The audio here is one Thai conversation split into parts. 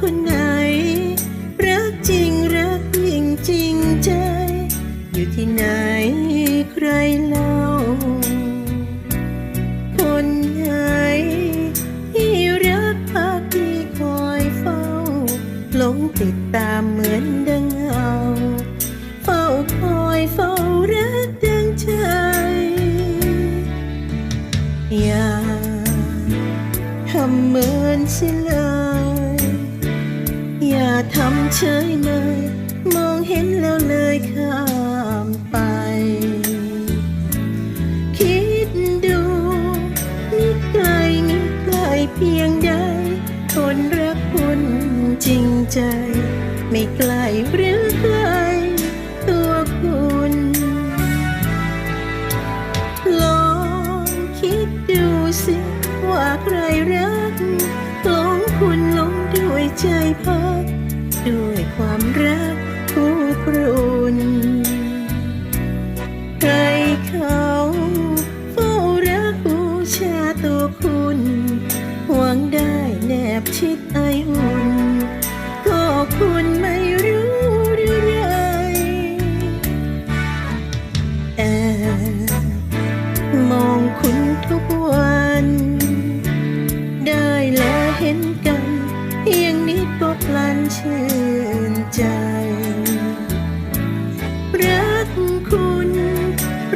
คนไหน รักจริงรักยิ่งจริงใจ อยู่ที่ไหนใครเล่า คนไหนที่รักพักที่คอยเฝ้าหลงติดตามเหมือนดังเงาเฝ้าคอยเฝ้ารักดังใจ อย่าทำเหมือนสิเลย เฉยเมยมองเห็นแล้วเลยข้ามไป คิดดูนี่ไกลนี่ไกลเพียงใดคนรักคนจริงใจ ไม่ไกลหรื ตัวคุณหวังได้แนบชิดไออุ่น ก็คุณไม่รู้หรือไรแอบมองคุณทุกวัน ได้และเห็นกันเพียงนิดก็พลันชื่นใจ รักคุณ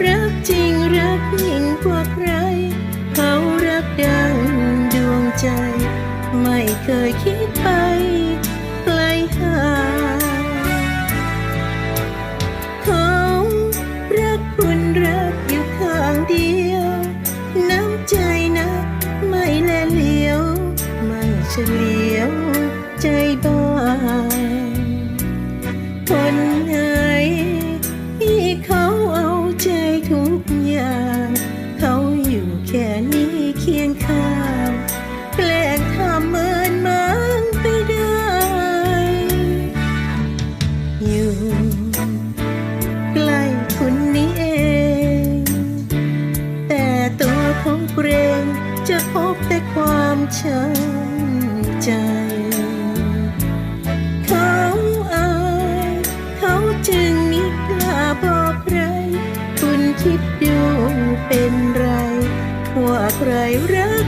รักจริงรักยิ่งกว่าใคร เคยคิดไปไกลห่างเขารักคุณรักอยู่ข้างเดียว น้ำใจนะ ไม่แลเหลียว ไม่เฉลียวใจบ้างคนไหนที่เขาเอาใจทุกอย่าง เขาอยู่แค่นี้เคียงข้างแกล อยู่ใกล้คุณนี้เอง แต่ตัวของเกรงจะพบแต่ความช้ำใจเขาอายเขาจึงมิกล้าบอกใคร คุณคิดดูเป็นไร ว่าใครรัก